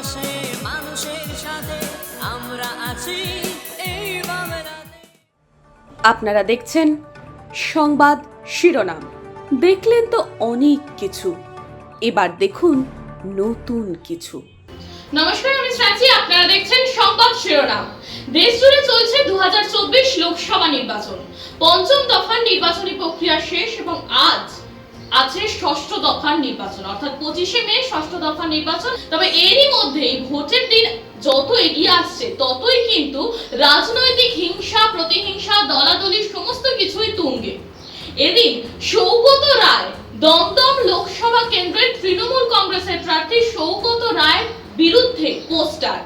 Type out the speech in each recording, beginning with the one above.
পাশে মানুষের সাথে আমরা আছি। এই আপনারা দেখছেন সংবাদ শিরোনাম। দেখলেন তো অনেক কিছু। এবার দেখুন নতুন কিছু। নমস্কার আমি সাচি আপনারা দেখছেন সংবাদ শিরোনাম। দেশ জুড়ে চলছে দু হাজার চব্বিশ লোকসভা নির্বাচন। পঞ্চম দফার নির্বাচনী প্রক্রিয়া শেষ এবং আজ আছে ষষ্ঠ দফার নির্বাচন, অর্থাৎ পঁচিশে মে ষষ্ঠ দফার নির্বাচন। তবে এরই মধ্যেই ভোটের দিন যত এগিয়ে আসছে, ততই কিন্তু রাজনৈতিক হিংসা, প্রতিহিংসা, দলাদলি সমস্ত কিছুই তুঙ্গে। এদিন সৌগত রায় দমদম লোকসভা কেন্দ্রের তৃণমূল কংগ্রেসের প্রার্থী সৌগত রায়ের বিরুদ্ধে পোস্টার।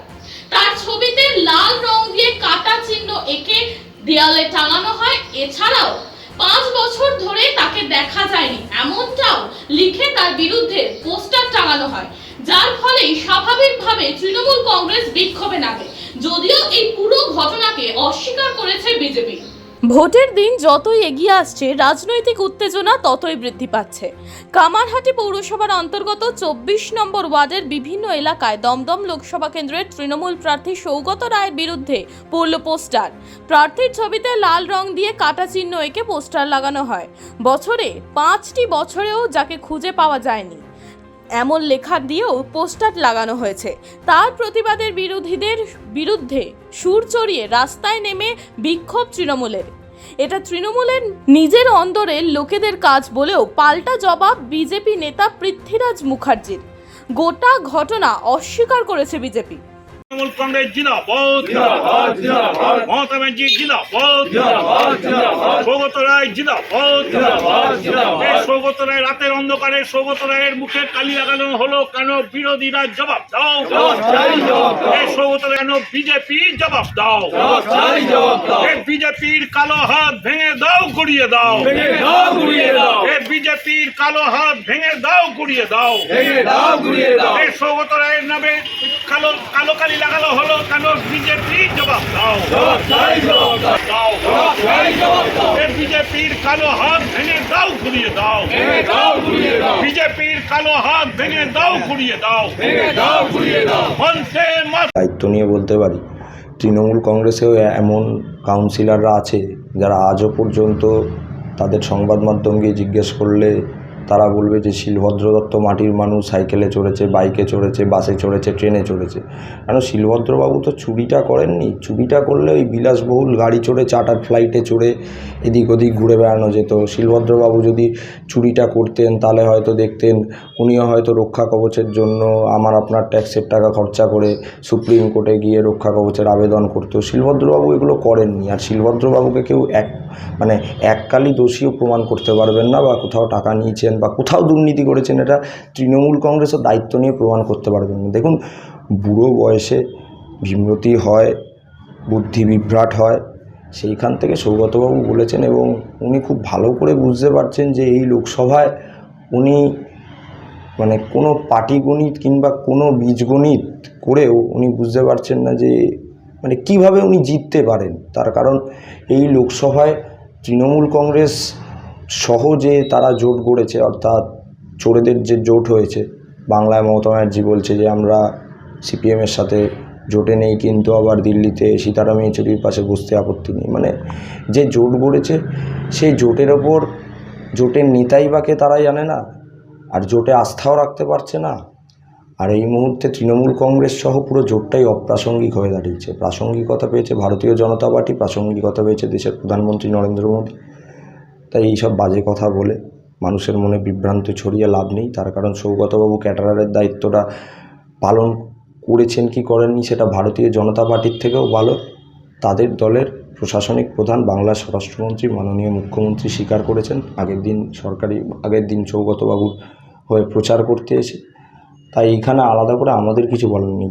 তার ছবিতে লাল রং দিয়ে কাটা চিহ্ন এঁকে দেয়ালে টাঙানো হয়। এছাড়াও পাঁচ বছর ধরে দেখা যায়নি। এমনটাও লিখে তার বিরুদ্ধে পোস্টার টাঙানো হয়। যার ফলেই স্বাভাবিকভাবে তৃণমূল কংগ্রেস বিক্ষোভে নামে। যদিও এই পুরো ঘটনাকে অস্বীকার করেছে বিজেপি। ভোটের দিন যতই এগিয়ে আসছে, রাজনৈতিক উত্তেজনা ততই বৃদ্ধি পাচ্ছে। কামারহাটি পৌরসভার অন্তর্গত চব্বিশ নম্বর ওয়ার্ডের বিভিন্ন এলাকায় দমদম লোকসভা কেন্দ্রের তৃণমূল প্রার্থী সৌগত রায়ের বিরুদ্ধে পড়ল পোস্টার। প্রার্থীর ছবিতে লাল রং দিয়ে কাটা চিহ্ন এঁকে পোস্টার লাগানো হয়। বছরে পাঁচটি বছরেও যাকে খুঁজে পাওয়া যায়নি। এমন লেখা দিয়েও পোস্টার লাগানো হয়েছে। তার প্রতিবাদের বিরোধীদের বিরুদ্ধে সুর চড়িয়ে রাস্তায় নেমে বিক্ষোভ তৃণমূলের। এটা তৃণমূলের নিজের অন্দরের লোকেদের কাজ বলেও পাল্টা জবাব বিজেপি নেতা পৃথ্বীরাজ মুখার্জির। গোটা ঘটনা অস্বীকার করেছে বিজেপি। জিন্দাবাদ। সৌগত রায় সৌগত রায় রাতের অন্ধকারে সৌগত রায়ের মুখে কালি লাগানো হলো কেন বিরোধীরা জবাব দাও। সৌগত রায় কেন বিজেপি জবাব দাও। বিজেপির কালো হাত ভেঙে দাও গড়িয়ে দাও। বিজেপির কালো হাত ভেঙে দাও গড়িয়ে দাও। সৌগত রায়ের নামে কালো কালো কালি লাগানো হলো কেন বিজেপি জবাব দাও বিজেপির কালো হাত ভেঙে দাও ঘুরিয়ে দাও বিজেপির কালো হাত ভেঙে দাও ঘুরিয়ে দাও। দায়িত্ব নিয়ে বলতে পারি, তৃণমূল কংগ্রেসেও এমন কাউন্সিলররা আছে যারা আজও পর্যন্ত তাদের সংবাদ মাধ্যমকে জিজ্ঞেস করলে তারা বলবে যে শিলভদ্র দত্ত মাটির মানুষ সাইকেলে চড়েছে, বাইকে চড়েছে, বাসে চড়েছে, ট্রেনে চড়েছে। কেন শিলভদ্রবাবু তো চুরিটা করেননি? চুরিটা করলে ওই বিলাসবহুল গাড়ি চড়ে চার্টার ফ্লাইটে চড়ে এদিক ওদিক ঘুরে বেড়ানো যেত। শিলভদ্রবাবু যদি চুরিটা করতেন, তাহলে হয়তো দেখতেন উনিও হয়তো রক্ষা কবচের জন্য আমার আপনার ট্যাক্সের টাকা খরচা করে সুপ্রিম কোর্টে গিয়ে রক্ষা কবচের আবেদন করতো। শিলভদ্রবাবু এগুলো করেননি। আর শিলভদ্রবাবুকে কেউ এক মানে এককালই দোষীও প্রমাণ করতে পারবেন না বা কোথাও টাকা নিয়েছেন বা কোথাও দুর্নীতি করেছেন, এটা তৃণমূল কংগ্রেসও দায়িত্ব নিয়ে প্রমাণ করতে পারবেন না। দেখুন, বুড়ো বয়সে বিমৃতি হয়, বুদ্ধি বিভ্রাট হয়, সেইখান থেকে সৌগতবাবু বলেছেন এবং উনি খুব ভালো করে বুঝতে পারছেন যে এই লোকসভায় উনি মানে কোনো পাটিগণিত কিংবা কোনো বীজগণিত করেও উনি বুঝতে পারছেন না যে মানে কীভাবে উনি জিততে পারেন। তার কারণ এই লোকসভায় তৃণমূল কংগ্রেস সহ যে তারা জোট গড়েছে, অর্থাৎ চোরেদের যে জোট হয়েছে, বাংলায় মমতা ব্যানার্জি বলছে যে, আমরা সিপিএমের সাথে জোটে নেই, কিন্তু আবার দিল্লিতে সীতারাম ইয়েচুরির পাশে বসতে আপত্তি নেই। মানে যে জোট গড়েছে, সেই জোটের ওপর জোটের নেতাই বাকে তারা জানে না, আর জোটে আস্থাও রাখতে পারছে না। আর এই মুহূর্তে তৃণমূল কংগ্রেস সহ পুরো জোটটাই অপ্রাসঙ্গিক হয়ে দাঁড়িয়েছে। প্রাসঙ্গিকতা পেয়েছে ভারতীয় জনতা পার্টি, প্রাসঙ্গিকতা পেয়েছে দেশের প্রধানমন্ত্রী নরেন্দ্র মোদী। তাই এইসব বাজে কথা বলে। মানুষের মনে বিভ্রান্ত ছড়িয়ে লাভ নেই। তার কারণ সৌগতবাবু ক্যাটারারের দায়িত্বটা পালন করেছেন কি করেননি সেটা ভারতীয় জনতা পার্টির থেকেও ভালো। তাদের দলের প্রশাসনিক প্রধান বাংলার স্বরাষ্ট্রমন্ত্রী, মাননীয় মুখ্যমন্ত্রী স্বীকার করেছেন। আগের দিন সরকারি, আগের দিন সৌগতবাবুর হয়ে প্রচার করতে এসে। তাই এইখানে আলাদা করে আমাদের কিছু বলার নেই।